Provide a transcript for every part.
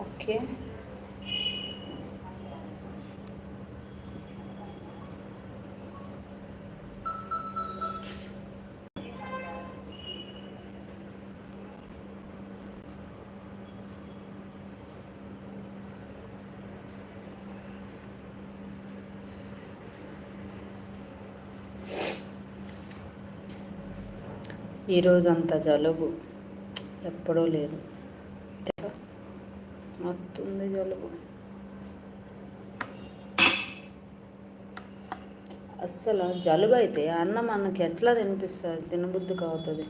Okay. ఈరోజంత జలుబు. ఎప్పుడూ లేదు మస్తుంది జలుబు అస్సలు జలుబు అయితే అన్నం మనకి ఎట్లా తినిపిస్తుంది తినబుద్ధి కావుతుంది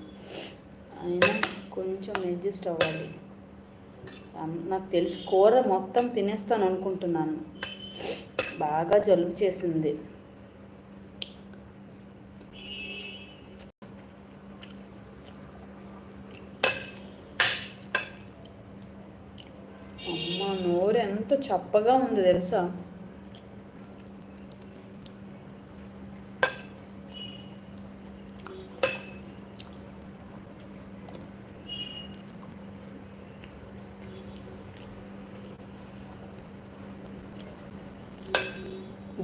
అయినా కొంచెం అడ్జస్ట్ అవ్వాలి. నాకు తెలిసి కూర మొత్తం తినేస్తాను అనుకుంటున్నాను. బాగా జలుబు చేసింది. అమ్మ నోరు ఎంత చప్పగా ఉంది తెలుసా?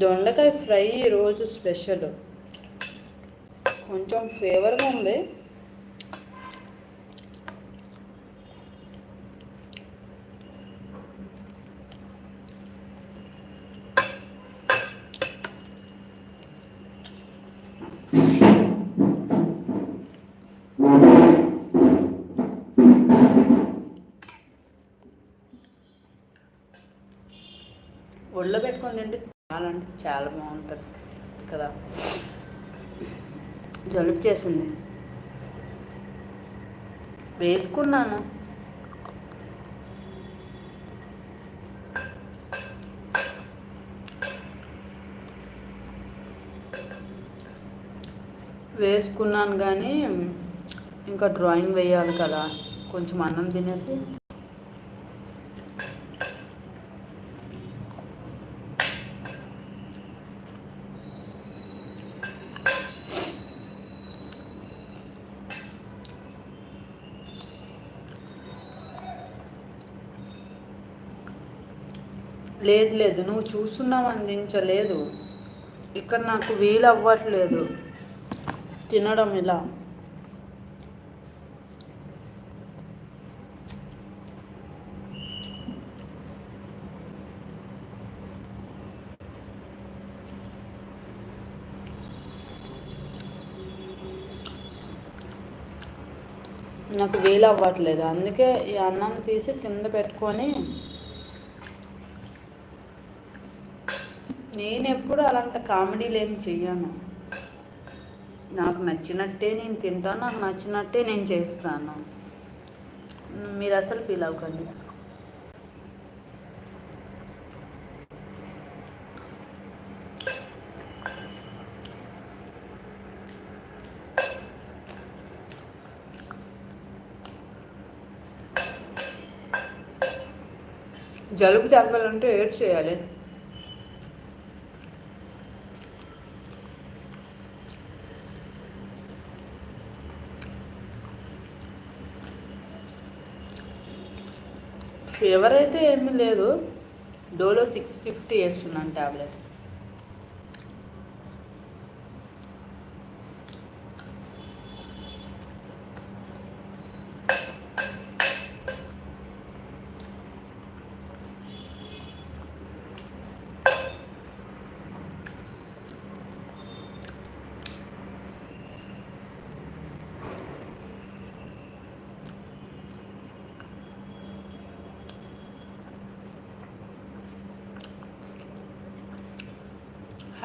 దొండకాయ ఫ్రై ఈరోజు స్పెషల్. కొంచెం ఫేవర్గా ఉంది. ఒళ్ళో పెట్టుకుందండి చాలా బాగుంటుంది కదా. జలుబు చేసింది. వేసుకున్నాను. వేసుకున్నాను కానీ ఇంకా డ్రాయింగ్ వేయాలి కదా. కొంచెం అన్నం తినేసి లేదు లేదు. నువ్వు చూస్తున్నావు అందించలేదు. ఇక్కడ నాకు వీలు అవ్వట్లేదు తినడం ఇలా. నాకు వీలు అవ్వట్లేదు అందుకే ఈ అన్నం తీసి కింద పెట్టుకొని నేను ఎప్పుడు అలాంటి కామెడీలు ఏమి చెయ్యను. నాకు నచ్చినట్టే నేను తింటాను నాకు నచ్చినట్టే నేను చేస్తాను. మీరు అసలు ఫీల్ అవ్వకండి. జలుబు తగ్గాలంటే ఏడ్ చేయాలి. ఫీవర్ అయితే ఏమీ లేదు. డోలో సిక్స్ ఫిఫ్టీ వేస్తున్నాను ట్యాబ్లెట్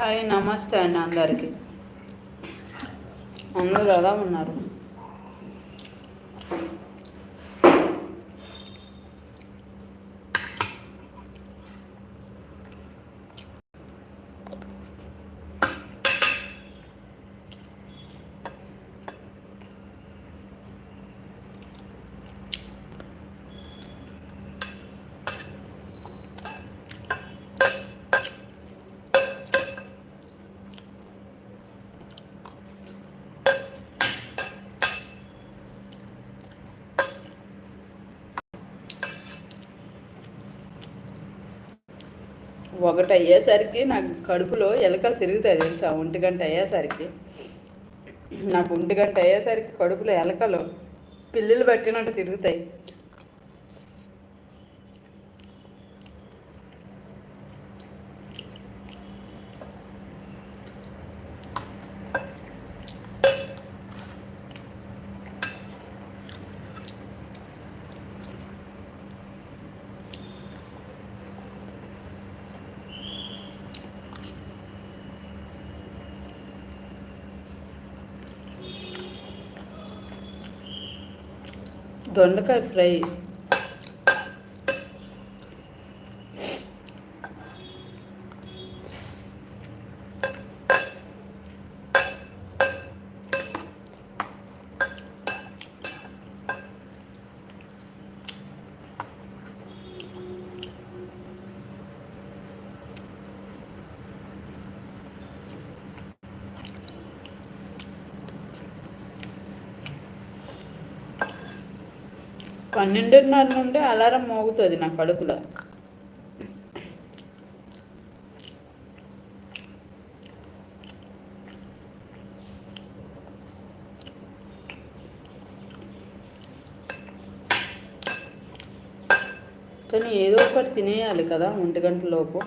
హాయ్ నమస్తే అండి అందరికీ. అందరూ ఎలా ఉన్నారు? ఒకటి అయ్యేసరికి నాకు కడుపులో ఎలకలు తిరుగుతాయి తెలుసా? ఒంటి గంట అయ్యేసరికి. నాకు ఒంటి గంట అయ్యేసరికి కడుపులో ఎలకలు పిల్లులు పట్టినట్టు తిరుగుతాయి. దొండకాయ ఫ్రై పన్నెండున్నర నుండి అలారం మోగుతుంది నా కడుపులో. కానీ ఏదో ఒకటి తినేయాలి కదా ఒంటి గంట లోపు.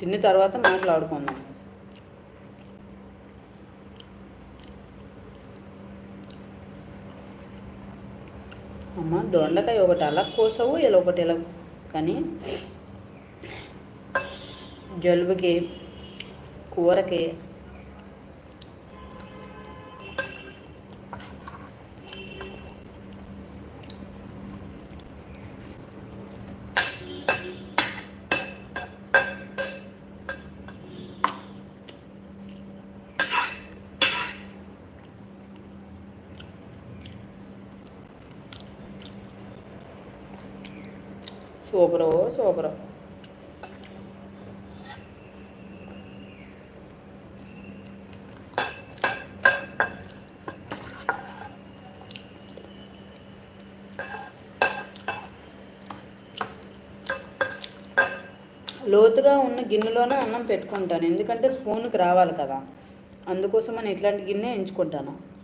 తిన్న తర్వాత మాట్లాడుకుందాం. అమ్మ దొండకాయ ఒకటి అలా కోసవు ఇలా ఒకటి ఇలా కానీ జలుబుకి కూరకి లోతుగా ఉన్న గిన్నెలోనే అన్నం పెట్టుకుంటాను. ఎందుకంటే స్పూన్కి రావాలి కదా. అందుకోసం నేను ఇట్లాంటి గిన్నె ఎంచుకుంటాను.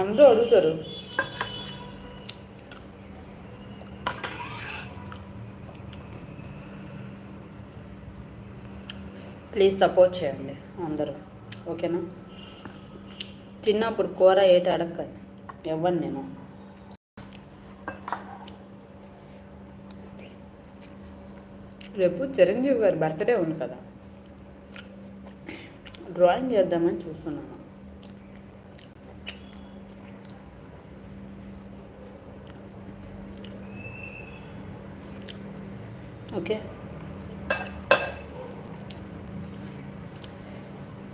అందరూ అడుగుతారు. ప్లీజ్ సపోర్ట్ చేయండి అందరూ. ఓకేనా? చిన్నప్పుడు కూర ఏటి అడగండి ఇవ్వను నేను? రేపు చిరంజీవి గారి బర్త్డే ఉంది కదా. డ్రాయింగ్ చేద్దామని చూస్తున్నాను. ఓకే.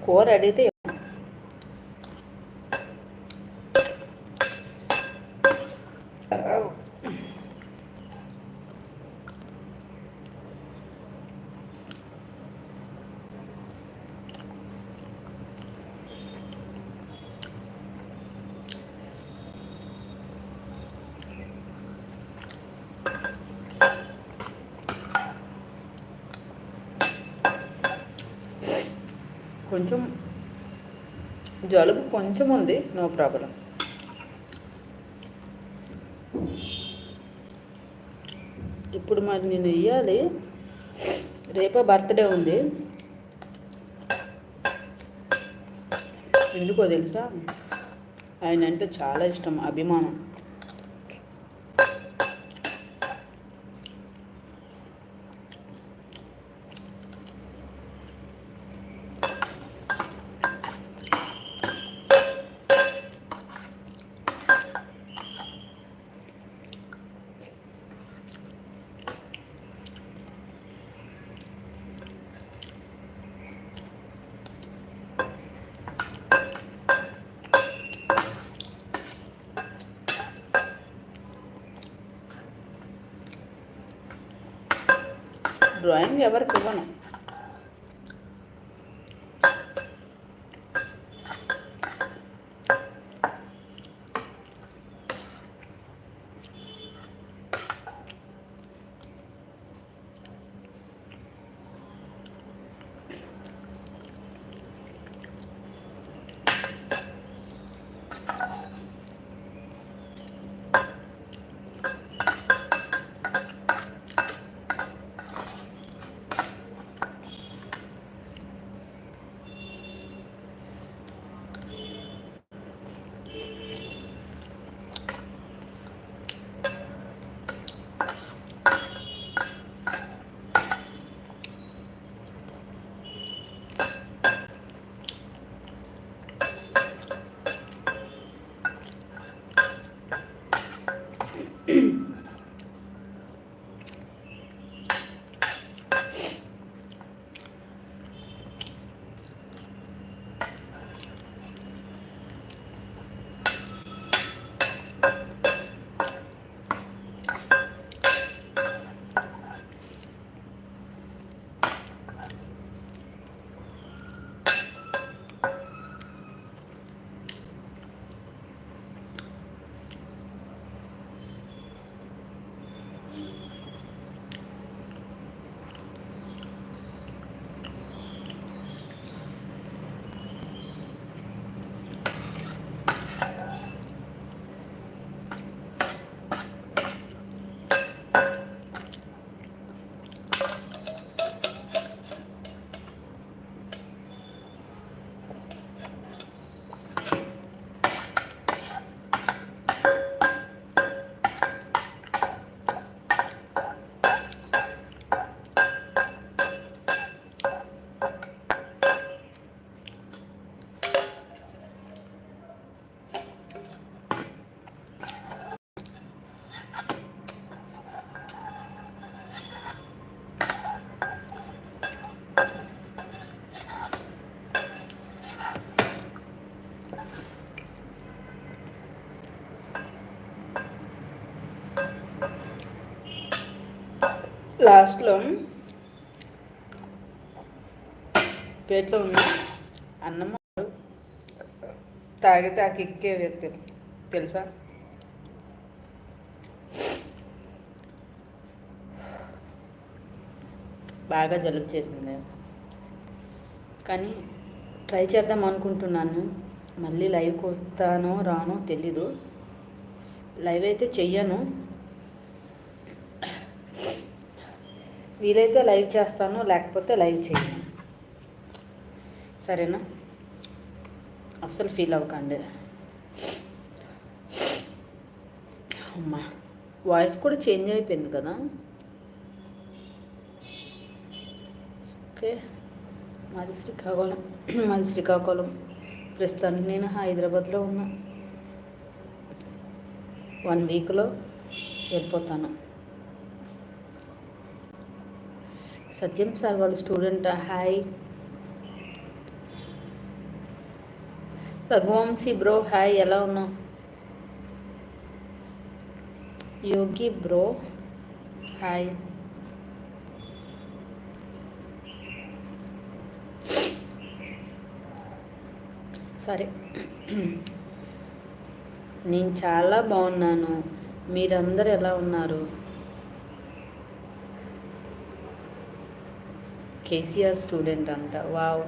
కూర అడిగితే కొంచెం జలుబు కొంచెం ఉంది నో ప్రాబ్లం. ఇప్పుడు మరి నేను ఇవ్వాలి రేపే బర్త్డే ఉంది. ఎందుకో తెలుసా? ఆయన అంటే చాలా ఇష్టం అభిమానం. డ్రాయింగ్ ఎవరికి ఇవ్వను లాస్ట్లో పేట్లో ఉన్న అన్నం తాగితే ఆ కిక్కే వ్యక్తి. తెలుసా? బాగా జలుబు చేసింది. కానీ ట్రై చేద్దాం అనుకుంటున్నాను. మళ్ళీ లైవ్కి వస్తానో రానో తెలీదు. లైవ్ అయితే చెయ్యను. వీలైతే లైవ్ చేస్తాను లేకపోతే లైవ్ చేయను సరేనా? అస్సలు ఫీల్ అవ్వకండి. అమ్మా వాయిస్ కూడా చేంజ్ అయిపోయింది కదా? ఓకే మాది శ్రీకాకుళం మాది శ్రీకాకుళం. ప్రస్తుతానికి నేను హైదరాబాద్లో ఉన్నా. వన్ వీక్లో వెళ్ళిపోతాను. సత్యం సార్ వాళ్ళ student hi. Raghuvamshi bro hi ఎలా ఉన్నావు? Yogi bro hi. సరే. నేను చాలా బాగున్నాను. మీరందరూ ఎలా ఉన్నారు? కేసీఆర్ స్టూడెంట్ అంట wow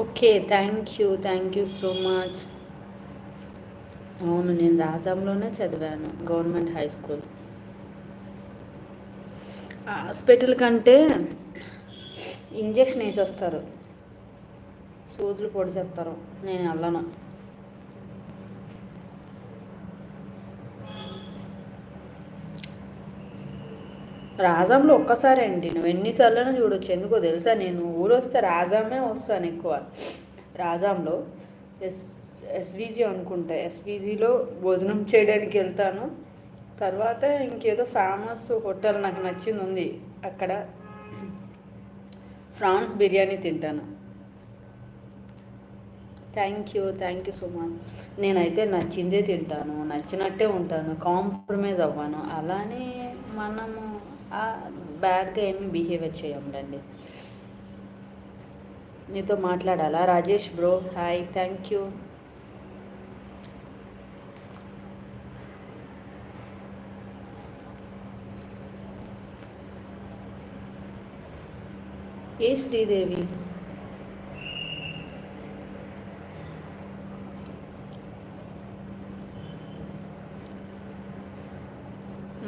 okay thank you thank you so much అవును నేను రాజాంలోనే చదివాను గవర్నమెంట్ హై స్కూల్. హాస్పిటల్ కంటే ఇంజక్షన్ వేసేస్తారు. సూదులు పొడి చేస్తారు. నేను వెళ్ళను. రాజాంలో ఒక్కసారి అండి నువ్వు ఎన్నిసార్లు చూడొచ్చు. ఎందుకో తెలుసా? నేను ఊరు వస్తే రాజామే వస్తాను ఎక్కువ. రాజాంలో ఎస్ ఎస్విజి అనుకుంటా. ఎస్విజిలో భోజనం చేయడానికి వెళ్తాను. తర్వాత ఇంకేదో ఫేమస్ హోటల్ నాకు నచ్చింది ఉంది అక్కడ ఫ్రాన్స్ బిర్యానీ తింటాను. Thank you thank you so much నేనైతే నచ్చిందే తింటాను. నచ్చినట్టే ఉంటాను. కాంప్రమైజ్ అవ్వను. అలానే మనము బ్యాడ్గా ఏమి బిహేవియర్ చేయండి నీతో మాట్లాడాలా Rajesh bro? Hi thank you ఏ శ్రీదేవి?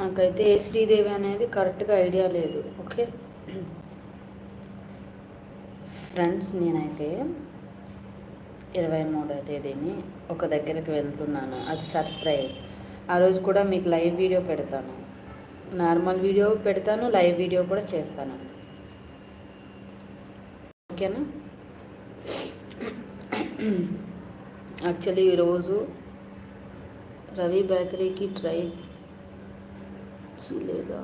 నాకైతే ఏ శ్రీదేవి అనేది కరెక్ట్గా ఐడియా లేదు ఓకే? ఫ్రెండ్స్ నేనైతే ఇరవై మూడో తేదీని ఒక దగ్గరికి వెళ్తున్నాను. అది సర్ప్రైజ్ ఆ రోజు కూడా మీకు లైవ్ వీడియో పెడతాను. నార్మల్ వీడియో పెడతాను లైవ్ వీడియో కూడా చేస్తాను. ఓకేనా? యాక్చువల్లీ ఈరోజు రవి బేకరీకి ట్రై చూలేదా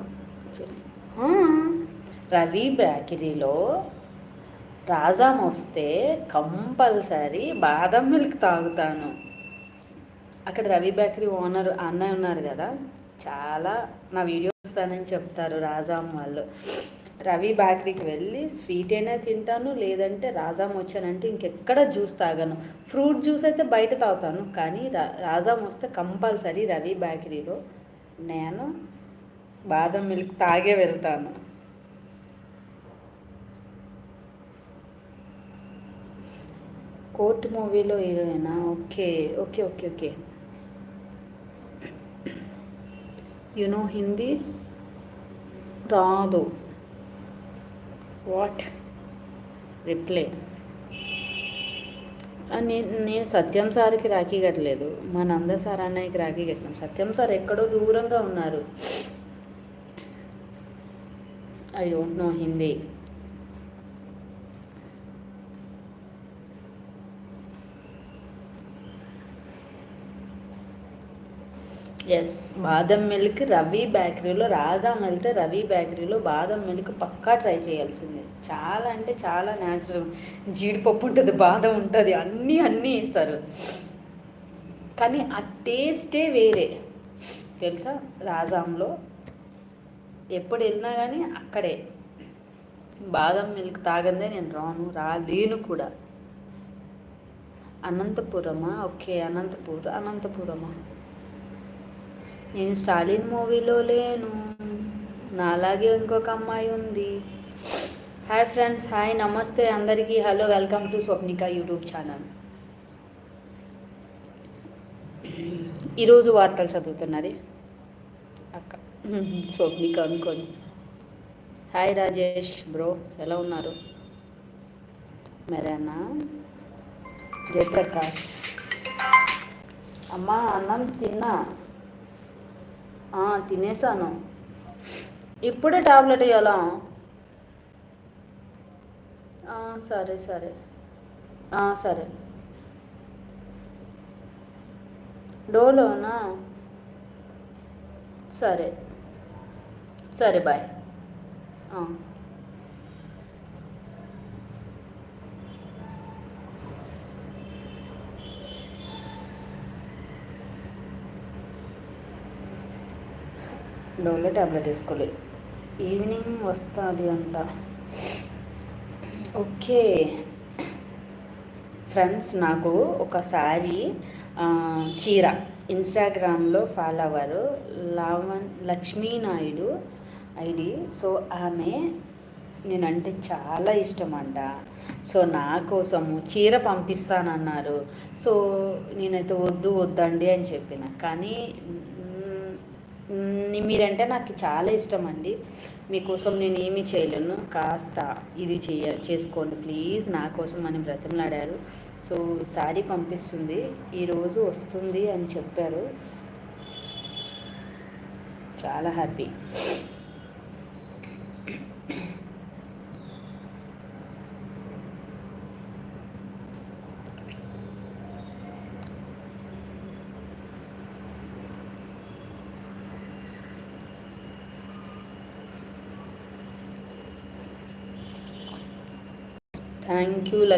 రవి బేకరీలో రాజాం వస్తే కంపల్సరీ బాదం మిల్క్ తాగుతాను. అక్కడ రవి బేకరీ ఓనర్ అన్నయ్య ఉన్నారు కదా చాలా నా వీడియో వస్తానని చెప్తారు రాజాం వాళ్ళు. రవి బేకరీకి వెళ్ళి స్వీట్ అయినా తింటాను లేదంటే రాజాం వచ్చానంటే ఇంకెక్కడ జ్యూస్ తాగాను. ఫ్రూట్ జ్యూస్ అయితే బయట తాగుతాను కానీ రాజాం వస్తే కంపల్సరీ రవి బేకరీలో నేను బాదం మిల్క్ తాగే వెళ్తాను. కోర్ట్ మూవీలో హీరోయినా? Okay okay okay okay. You know Hindi? రాదు. What reply? నేను నేను సత్యం సార్కి రాఖీ కట్టలేదు. మా నంద సార్ అన్నయ్యకి రాఖీ కట్టినాం. సత్యం సార్ ఎక్కడో దూరంగా ఉన్నారు. I don't know Hindi. Yes బాదం మిల్క్ రవి బేకరీలో రాజా వెళ్తే రవి బేకరీలో బాదం మిల్క్ పక్కా ట్రై చేయాల్సిందే. చాలా అంటే చాలా న్యాచురల్ జీడిపప్పు ఉంటుంది బాదం ఉంటుంది అన్నీ అన్నీ ఇస్తారు కానీ ఆ టేస్టే వేరే. తెలుసా? రాజాంలో ఎప్పుడు వెళ్ళినా కానీ అక్కడే. బాదం మిల్క్ తాగందే నేను రాను రాలేను కూడా. అనంతపురమా? ఓకే అనంతపురం అనంతపురమా? నేను స్టాలిన్ మూవీలో లేను. నాలాగే ఇంకొక అమ్మాయి ఉంది. హాయ్ ఫ్రెండ్స్ హాయ్ నమస్తే అందరికీ. Hello welcome to Swapnika YouTube channel. ఈరోజు వార్తలు చదువుతున్నది. అక్క స్వప్నిక అనుకోని. హాయ్ రాజేష్ బ్రో ఎలా ఉన్నారు? మరేనా? జయప్రకాష్. అమ్మా అన్నం తిన్నా. తినేసాను. ఇప్పుడే టాబ్లెట్ ఇవ్వాలా సరే సరే. సరే. డోలోనా సరే. సరే బాయ్. డోలో ట్యాబ్లెట్ వేసుకోలే. ఈవినింగ్ వస్తుంది అంట. ఓకే. ఫ్రెండ్స్ నాకు ఒక శారీ చీర. ఇన్స్టాగ్రామ్లో follower Lakshmi Lakshmi Naidu ID. So ఆమె నేనంటే చాలా ఇష్టం అంట సో నా కోసము చీర పంపిస్తానన్నారు. సో నేనైతే వద్దు వద్దండి అని చెప్పిన. కానీ మీరంటే నాకు చాలా ఇష్టం అండి మీకోసం నేను ఏమీ చేయలేను. కాస్త ఇది చేయ చేసుకోండి ప్లీజ్. నా కోసం అని బ్రతిమలాడారు. సో శారీ పంపిస్తుంది. ఈరోజు వస్తుంది అని చెప్పారు. చాలా happy.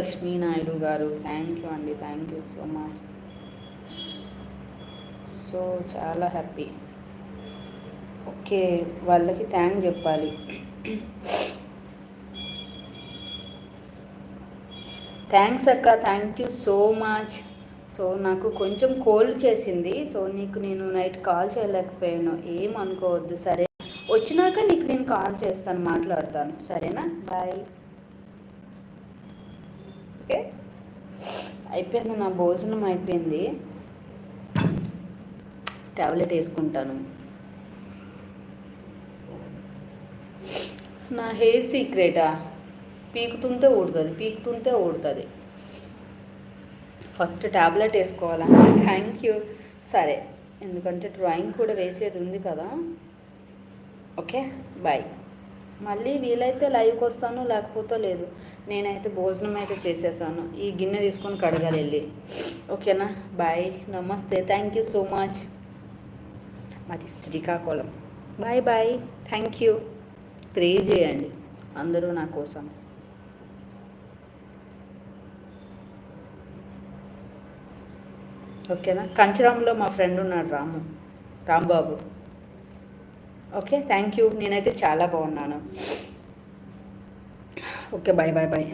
Lakshmi Naidu garu. Thank you అండి. Thank you so much so చాలా హ్యాపీ ఓకే వాళ్ళకి థ్యాంక్ చెప్పాలి. థ్యాంక్స్ అక్క. Thank you so much so నాకు కొంచెం కోల్డ్ చేసింది. సో నీకు నేను నైట్ కాల్ చేయలేకపోయాను. ఏం అనుకోవద్దు. సరే. వచ్చినాక నీకు నేను కాల్ చేస్తాను. మాట్లాడతాను. సరేనా? బాయ్ ఓకే అయిపోయింది నా భోజనం అయిపోయింది. టాబ్లెట్ వేసుకుంటాను. నా హెయిర్ సీక్రెటా? పీకుతుంటే ఊడుతుంది పీకుతుంటే ఊడుతుంది. ఫస్ట్ ట్యాబ్లెట్ వేసుకోవాలంటే థ్యాంక్ యూ. సరే ఎందుకంటే డ్రాయింగ్ కూడా వేసేది ఉంది కదా. Okay bye. మళ్ళీ వీలైతే లైవ్కి వస్తాను లేకపోతే లేదు. నేనైతే భోజనం అయితే చేసేసాను. ఈ గిన్నె తీసుకొని కడగాలి వెళ్ళి. ఓకేనా? బాయ్ నమస్తే థ్యాంక్ యూ సో మచ్ మాది Srikakulam. Bye bye thank you pray చేయండి. అందరూ నా కోసం. ఓకేనా? కంచరాంలో మా ఫ్రెండ్ ఉన్నాడు Ramu. Rambabu. Okay? Thank you నేనైతే చాలా బాగున్నాను. Okay bye bye bye